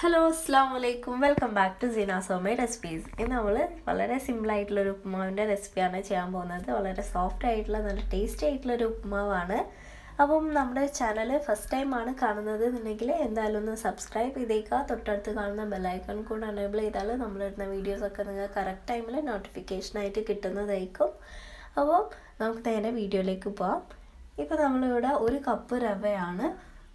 Hello അസ്സാം വലൈക്കും welcome back to Seena സോമൈ recipes ഇന്ന് നമ്മൾ വളരെ ഒരു ഉപ്പുമാവിന്റെ റെസിപ്പിയാണ് ചെയ്യാൻ പോകുന്നത്. വളരെ സോഫ്റ്റ് ആയിട്ടുള്ള നല്ല ടേസ്റ്റി ആയിട്ടുള്ള ഒരു ഉപ്പുമാവാണ്. അപ്പം നമ്മുടെ ചാനൽ ഫസ്റ്റ് ടൈം ആണ് കാണുന്നത് എന്നുണ്ടെങ്കിൽ എന്തായാലും ഒന്ന് സബ്സ്ക്രൈബ് ചെയ്തേക്കുക. തൊട്ടടുത്ത് കാണുന്ന ബെല്ലൈക്കൺ കൂടെ എനേബിൾ ചെയ്താൽ നമ്മൾ നമ്മളിടുന്ന വീഡിയോസൊക്കെ നിങ്ങൾക്ക് കറക്റ്റ് ടൈമിൽ നോട്ടിഫിക്കേഷനായിട്ട് കിട്ടുന്നതായിരിക്കും. അപ്പോൾ നമുക്ക് നേരെ വീഡിയോയിലേക്ക് പോവാം. ഇപ്പോൾ നമ്മളിവിടെ ഒരു കപ്പ് റവയാണ്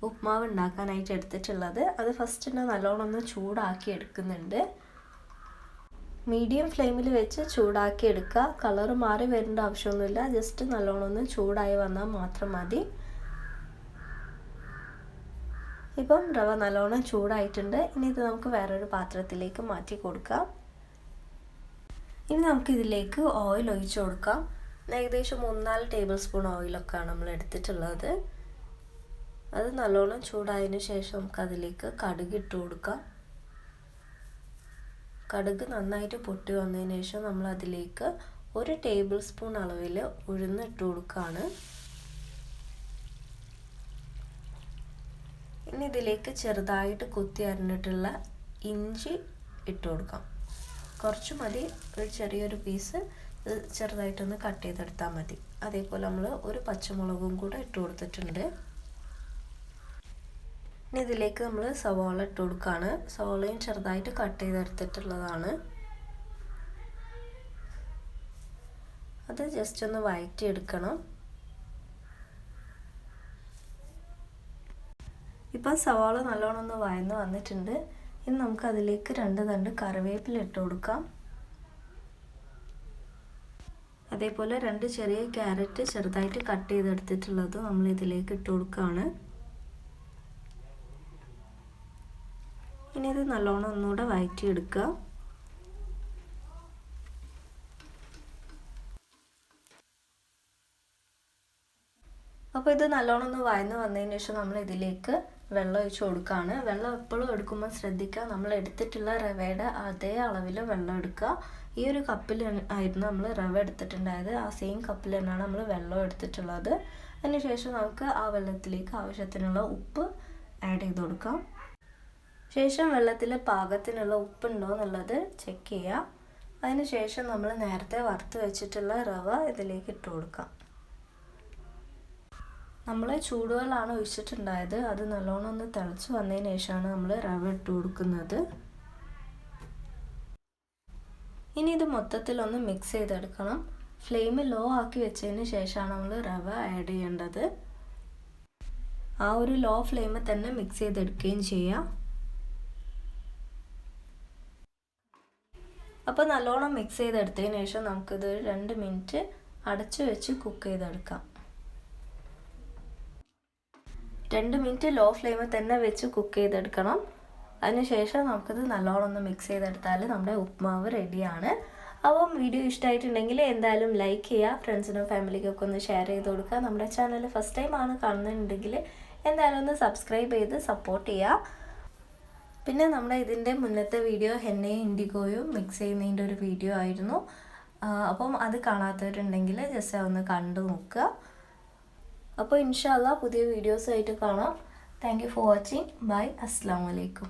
ഉപ്മാവ് ഉണ്ടാക്കാനായിട്ട് എടുത്തിട്ടുള്ളത്. അത് ഫസ്റ്റ് തന്നെ നല്ലോണം ഒന്ന് ചൂടാക്കി എടുക്കുന്നുണ്ട്. മീഡിയം ഫ്ലെയിമിൽ വെച്ച് ചൂടാക്കി എടുക്കുക. കളർ മാറി വരേണ്ട ആവശ്യമൊന്നുമില്ല. ജസ്റ്റ് നല്ലോണം ഒന്ന് ചൂടായി വന്നാൽ മാത്രം മതി. ഇപ്പം റവ നല്ലോണം ചൂടായിട്ടുണ്ട്. ഇനി ഇത് നമുക്ക് വേറൊരു പാത്രത്തിലേക്ക് മാറ്റി കൊടുക്കാം. ഇനി നമുക്ക് ഇതിലേക്ക് ഓയിൽ ഒഴിച്ചു കൊടുക്കാം. ഏകദേശം മൂന്നാൽ ടേബിൾ സ്പൂൺ ഓയിലൊക്കെയാണ് നമ്മൾ എടുത്തിട്ടുള്ളത്. അത് നല്ലോണം ചൂടായതിന് ശേഷം നമുക്ക് അതിലേക്ക് കടുക് ഇട്ട് കൊടുക്കാം. കടുക് നന്നായിട്ട് പൊട്ടി വന്നതിന് ശേഷം നമ്മൾ അതിലേക്ക് ഒരു ടേബിൾ സ്പൂൺ അളവിൽ ഉഴുന്ന് ഇട്ട് കൊടുക്കുകയാണ് ഇനി ഇതിലേക്ക് ചെറുതായിട്ട് കുത്തി അരിഞ്ഞിട്ടുള്ള ഇഞ്ചി ഇട്ട് കൊടുക്കാം. കുറച്ച് മതി ഒരു ചെറിയൊരു പീസ് ചെറുതായിട്ടൊന്ന് കട്ട് ചെയ്തെടുത്താൽ മതി. അതേപോലെ നമ്മൾ ഒരു പച്ചമുളകും കൂടെ ഇട്ട് കൊടുത്തിട്ടുണ്ട്. ഇനി ഇതിലേക്ക് നമ്മൾ സവാള ഇട്ട് കൊടുക്കുകയാണ് സവാളയും ചെറുതായിട്ട് കട്ട് ചെയ്തെടുത്തിട്ടുള്ളതാണ് അത് ജസ്റ്റ് ഒന്ന് വഴറ്റി എടുക്കണം ഇപ്പം സവാള നല്ലോണം ഒന്ന് വയന്ന് വന്നിട്ടുണ്ട്. ഇനി നമുക്ക് അതിലേക്ക് രണ്ട് തണ്ട് കറിവേപ്പില ഇട്ട് കൊടുക്കാം. അതേപോലെ രണ്ട് ചെറിയ ക്യാരറ്റ് ചെറുതായിട്ട് കട്ട് ചെയ്തെടുത്തിട്ടുള്ളത് നമ്മൾ ഇതിലേക്ക് ഇട്ട് കൊടുക്കുകയാണ് ഇനി ഇത് നല്ലോണം ഒന്നുകൂടെ വഴറ്റിയെടുക്കുക അപ്പോൾ ഇത് നല്ലോണം ഒന്ന് വയന്ന് വന്നതിന് ശേഷം നമ്മൾ ഇതിലേക്ക് വെള്ളം ഒഴിച്ച് കൊടുക്കുകയാണ്. വെള്ളം എപ്പോഴും എടുക്കുമ്പോൾ ശ്രദ്ധിക്കുക. നമ്മൾ എടുത്തിട്ടുള്ള റവയുടെ അതേ അളവിൽ വെള്ളം എടുക്കുക. ഈ ഒരു കപ്പിൽ ആയിരുന്നു നമ്മൾ റവ എടുത്തിട്ടുണ്ടായത്. ആ സെയിം കപ്പിൽ തന്നെയാണ് നമ്മൾ വെള്ളം എടുത്തിട്ടുള്ളത്. അതിനുശേഷം നമുക്ക് ആ വെള്ളത്തിലേക്ക് ആവശ്യത്തിനുള്ള ഉപ്പ് ആഡ് ചെയ്ത് കൊടുക്കാം. ശേഷം വെള്ളത്തിൽ പാകത്തിനുള്ള ഉപ്പുണ്ടോ എന്നുള്ളത് ചെക്ക് ചെയ്യുക അതിന് ശേഷം നമ്മൾ നേരത്തെ വറുത്ത് വെച്ചിട്ടുള്ള റവ ഇതിലേക്ക് ഇട്ട് കൊടുക്കാം. നമ്മൾ ചൂടുവെള്ളമാണ് ഒഴിച്ചിട്ടുണ്ടായത്. അത് നല്ലോണം ഒന്ന് തിളച്ച് വന്നതിന് ശേഷമാണ് നമ്മൾ റവ ഇട്ട് കൊടുക്കുന്നത്. ഇനി ഇത് മൊത്തത്തിലൊന്ന് മിക്സ് ചെയ്തെടുക്കണം. ഫ്ലെയിം ലോ ആക്കി വെച്ചതിന് ശേഷമാണ് നമ്മൾ റവ ആഡ് ചെയ്യേണ്ടത്. ആ ഒരു ലോ ഫ്ലെയിമിൽ തന്നെ മിക്സ് ചെയ്തെടുക്കുകയും ചെയ്യാം. അപ്പോൾ നല്ലോണം മിക്സ് ചെയ്തെടുത്തതിന് ശേഷം നമുക്കിത് രണ്ട് മിനിറ്റ് അടച്ചു വെച്ച് കുക്ക് ചെയ്തെടുക്കാം. രണ്ട് മിനിറ്റ് ലോ ഫ്ലെയിമിൽ തന്നെ വെച്ച് കുക്ക് ചെയ്തെടുക്കണം. അതിനുശേഷം നമുക്കിത് നല്ലോണം ഒന്ന് മിക്സ് ചെയ്തെടുത്താൽ നമ്മുടെ ഉപ്മാവ് റെഡിയാണ് അപ്പം വീഡിയോ ഇഷ്ടമായിട്ടുണ്ടെങ്കിൽ എന്തായാലും ലൈക്ക് ചെയ്യുക ഫ്രണ്ട്സിനും ഫാമിലിക്കൊക്കെ ഒന്ന് ഷെയർ ചെയ്ത് കൊടുക്കുക. നമ്മുടെ ചാനൽ ഫസ്റ്റ് ടൈം ആണ് കാണുന്നുണ്ടെങ്കിൽ എന്തായാലും ഒന്ന് സബ്സ്ക്രൈബ് ചെയ്ത് സപ്പോർട്ട് ചെയ്യുക. പിന്നെ നമ്മുടെ ഇതിന്റെ മുന്നത്തെ വീഡിയോ ഹെന്നയും ഇൻഡിഗോയും മിക്സ് ചെയ്യുന്നതിന്റെ ഒരു വീഡിയോ ആയിരുന്നു. അപ്പം അത് കാണാത്തവരുണ്ടെങ്കിൽ ജസ്റ്റ് ഒന്ന് കണ്ടു നോക്കുക. അപ്പോൾ ഇൻഷാല്ല പുതിയ വീഡിയോസായിട്ട് കാണാം. Thank you for watching bye അസ്സാം വലൈക്കും